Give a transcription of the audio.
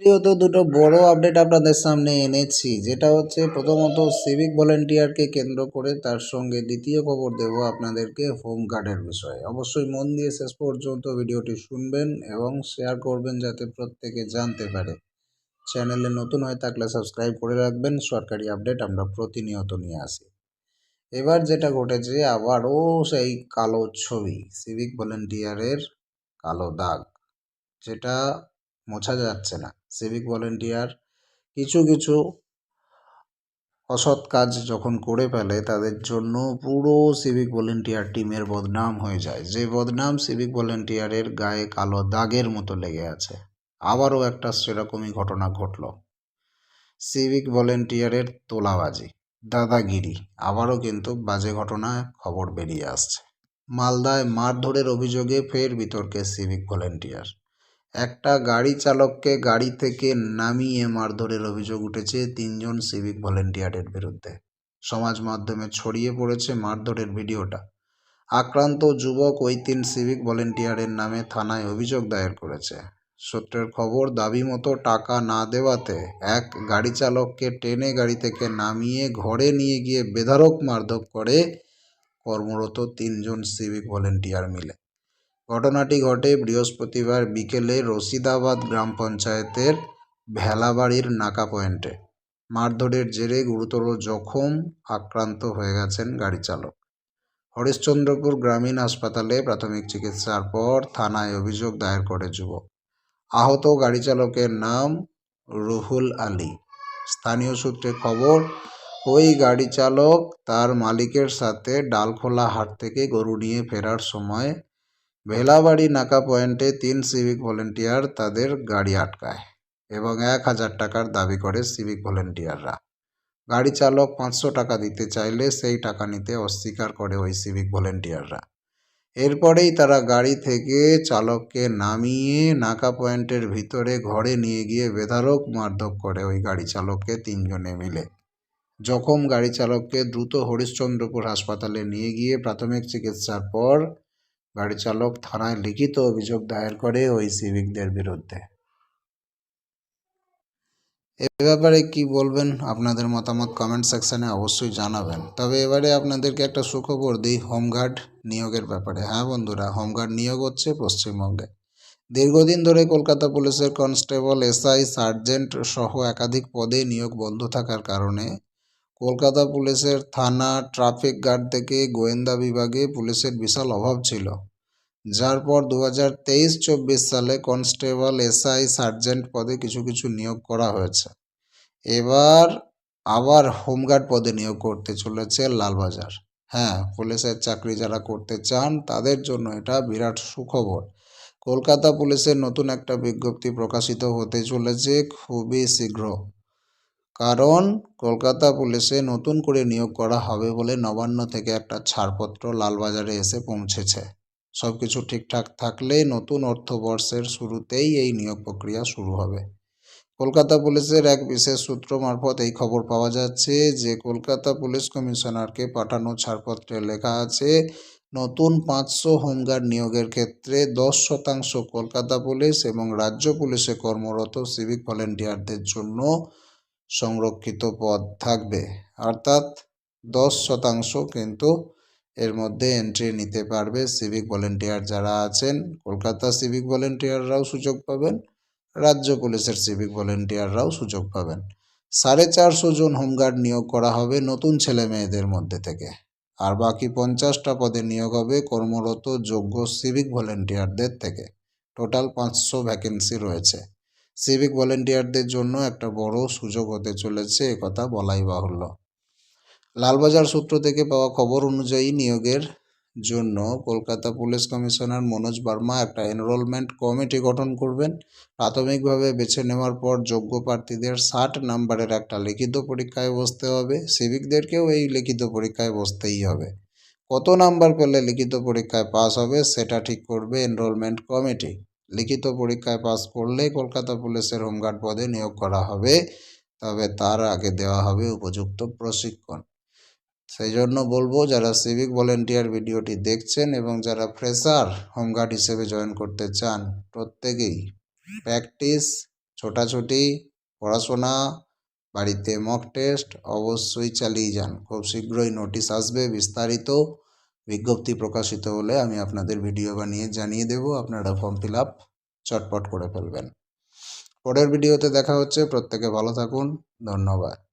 দ্বিতীয়ত দুটো বড় আপডেট আপনাদের সামনে এনেছি। যেটা হচ্ছে প্রথমত সিভিক ভলেন্টিয়ারকে কেন্দ্র করে তার সঙ্গে দ্বিতীয় খবর দেব আপনাদেরকে হোম গার্ডের বিষয়ে। অবশ্যই মন দিয়ে শেষ পর্যন্ত ভিডিওটি শুনবেন এবং শেয়ার করবেন যাতে প্রত্যেকে জানতে পারে। চ্যানেলে নতুন হয়ে থাকলে সাবস্ক্রাইব করে রাখবেন, সরকারি আপডেট আমরা প্রতিনিয়ত নিয়ে আসি। এবার যেটা ঘটেছে, আবারও সেই কালো ছবি সিভিক ভলেন্টিয়ারের কালো দাগ। যেটা মোছা যাচ্ছে না। সিভিক ভলেন্টিয়ার কিছু কিছু অসৎ কাজ যখন করে ফেলে, তাদের জন্য পুরো সিভিক ভলেন্টিয়ার টিমের বদনাম হয়ে যায়। যে বদনাম সিভিক ভলেন্টিয়ারের গায়ে কালো দাগের মতো লেগে আছে। আবারও একটা সেরকমই ঘটনা ঘটল। সিভিক ভলেন্টিয়ারের তোলাবাজি, দাদাগিরি, আবারও কিন্তু বাজে ঘটনায় খবর বেরিয়ে আসছে। মালদায় মারধরের অভিযোগে ফের বিতর্কে সিভিক ভলেন্টিয়ার একটা গাড়ি চালককে গাড়ি থেকে নামিয়ে মারধরের অভিযোগ উঠেছে তিনজন সিভিক ভলেন্টিয়ারের বিরুদ্ধে। সমাজ মাধ্যমে ছড়িয়ে পড়েছে মারধরের ভিডিওটা। আক্রান্ত যুবক ওই তিন সিভিক ভলেন্টিয়ারের নামে থানায় অভিযোগ দায়ের করেছে। সূত্রের খবর, দাবি মতো টাকা না দেওয়াতে এক গাড়ি চালককে টেনে গাড়ি থেকে নামিয়ে ঘরে নিয়ে গিয়ে বেধারক মারধর করে কর্মরত তিনজন সিভিক ভলেন্টিয়ার মিলে। ঘটনাটি ঘটে বৃহস্পতিবার বিকেলে রশিদাবাদ গ্রাম পঞ্চায়েতের ভেলাবাড়ির নাকা পয়েন্টে। মারধরের জেরে গুরুতর জখম আক্রান্ত হয়ে গেছেন গাড়ি চালক। হরিশ্চন্দ্রপুর গ্রামীণ হাসপাতালে প্রাথমিক চিকিৎসার পর থানায় অভিযোগ দায়ের করে যুবক। আহত গাড়ি চালকের নাম রুহুল আলী। স্থানীয় সূত্রে খবর, ওই গাড়ি চালক তার মালিকের সাথে ডালখোলা হাট থেকে গরু নিয়ে ফেরার সময় ভেলাবাড়ি নাকা পয়েন্টে তিন সিভিক ভলেন্টিয়ার তাদের গাড়ি আটকায় এবং এক হাজার টাকার দাবি করে সিভিক ভলেন্টিয়াররা গাড়ি চালক পাঁচশো টাকা দিতে চাইলে সেই টাকা নিতে অস্বীকার করে ওই সিভিক ভলেন্টিয়াররা এরপরেই তারা গাড়ি থেকে চালককে নামিয়ে নাকা পয়েন্টের ভিতরে ঘরে নিয়ে গিয়ে বেধারক মারধর করে ওই গাড়ি চালককে তিনজনে মিলে। জখম গাড়ি চালককে দ্রুত হরিশ্চন্দ্রপুর হাসপাতালে নিয়ে গিয়ে প্রাথমিক চিকিৎসার পর গাড়ি চালক থানায় লিখিত অভিযোগ দায়ের করে ওই সিভিকদের বিরুদ্ধে। এ ব্যাপারে কি বলবেন? আপনাদের মতামত কমেন্ট সেকশানে অবশ্যই জানাবেন। তবে এবারে আপনাদেরকে একটা সুখবর দিই হোমগার্ড নিয়োগের ব্যাপারে। হ্যাঁ বন্ধুরা হোমগার্ড নিয়োগ হচ্ছে পশ্চিমবঙ্গে। দীর্ঘদিন ধরে কলকাতা পুলিশের কনস্টেবল এসআই সার্জেন্ট সহ একাধিক পদে নিয়োগ বন্ধ থাকার কারণে কলকাতা পুলিশের থানা ট্রাফিক গার্ড থেকে গোয়েন্দা বিভাগে পুলিশের বিশাল অভাব ছিল। যার পর দু হাজার তেইশ চব্বিশ সালে কনস্টেবল এসআই সার্জেন্ট পদে কিছু কিছু নিয়োগ করা হয়েছে। এবার আবার হোমগার্ড পদে নিয়োগ করতে চলেছে লালবাজার। হ্যাঁ পুলিশের চাকরি যারা করতে চান তাদের জন্য এটা বিরাট সুখবর। কলকাতা পুলিশের নতুন একটা বিজ্ঞপ্তি প্রকাশিত হতে চলেছে খুবই শীঘ্র। কারণ কলকাতা পুলিশে নতুন করে নিয়োগ করা হবে বলে নবান্ন থেকে একটা ছাড়পত্র লালবাজারে এসে পৌঁছেছে। সব কিছু ঠিকঠাক থাকলে নতুন অর্থবর্ষের শুরুতেই এই নিয়োগ প্রক্রিয়া শুরু হবে। কলকাতা পুলিশের এক বিশেষ সূত্র মারফত এই খবর পাওয়া যাচ্ছে যে, কলকাতা পুলিশ কমিশনারকে পাঠানো ছাড়পত্রে লেখা আছে, নতুন পাঁচশো হোমগার্ড নিয়োগের ক্ষেত্রে দশ শতাংশ কলকাতা পুলিশ এবং রাজ্য পুলিশে কর্মরত সিভিক ভলেন্টিয়ারদের জন্য সংরক্ষিত পদ থাকবে। অর্থাৎ দশ শতাংশ কিন্তু এর মধ্যে এন্ট্রি নিতে পারবে সিভিক ভলেন্টিয়ার যারা আছেন, কলকাতা সিভিক ভলেন্টিয়াররাও সুযোগ পাবেন, রাজ্য পুলিশের সিভিক ভলেন্টিয়াররাও সুযোগ পাবেন। সাড়ে চারশো জন হোমগার্ড নিয়োগ করা হবে নতুন ছেলে মেয়েদের মধ্যে থেকে। আর বাকি পঞ্চাশটা পদে নিয়োগ হবে কর্মরত যোগ্য সিভিক ভলেন্টিয়ারদের থেকে। টোটাল পাঁচশো ভ্যাকেন্সি রয়েছে। সিভিক ভলেন্টিয়ারদের জন্য একটা বড় সুযোগ হতে চলেছে একথা বলাই বাহুল্য। লালবাজার সূত্র থেকে পাওয়া খবর অনুযায়ী নিয়োগের জন্য কলকাতা পুলিশ কমিশনার মনোজ বার্মা একটা এনরোলমেন্ট কমিটি গঠন করবেন। প্রাথমিকভাবে বেছে নেওয়ার পর যোগ্য প্রার্থীদের ষাট নাম্বারের একটা লিখিত পরীক্ষায় বসতে হবে সিভিকদেরকেও এই লিখিত পরীক্ষায় বসতেই হবে। কত নাম্বার পেলে লিখিত পরীক্ষায় পাস হবে, সেটা ঠিক করবে এনরোলমেন্ট কমিটি লিখিত পরীক্ষায় পাস করলে কলকাতা পুলিশের হোমগার্ড পদে নিয়োগ করা হবে। তবে তার আগে দেওয়া হবে উপযুক্ত প্রশিক্ষণ। সেই জন্য বলব, যারা সিভিক ভলেন্টিয়ার ভিডিওটি দেখছেন এবং যারা ফ্রেশার হোমগার্ড হিসেবে জয়েন করতে চান, প্রত্যেকেই প্র্যাকটিস ছোটাছুটি, পড়াশোনা, বাড়িতে মক টেস্ট অবশ্যই চালিয়ে যান। খুব শীঘ্রই নোটিশ আসবে বিস্তারিত। বিজ্ঞপ্তি প্রকাশিত হলে আমি আপনাদের ভিডিও বানিয়ে জানিয়ে দেব, আপনারা ফর্ম ফিল আপ চটপট করে ফেলবেন। পরের ভিডিওতে দেখা হচ্ছে, প্রত্যেকে ভালো থাকুন, ধন্যবাদ।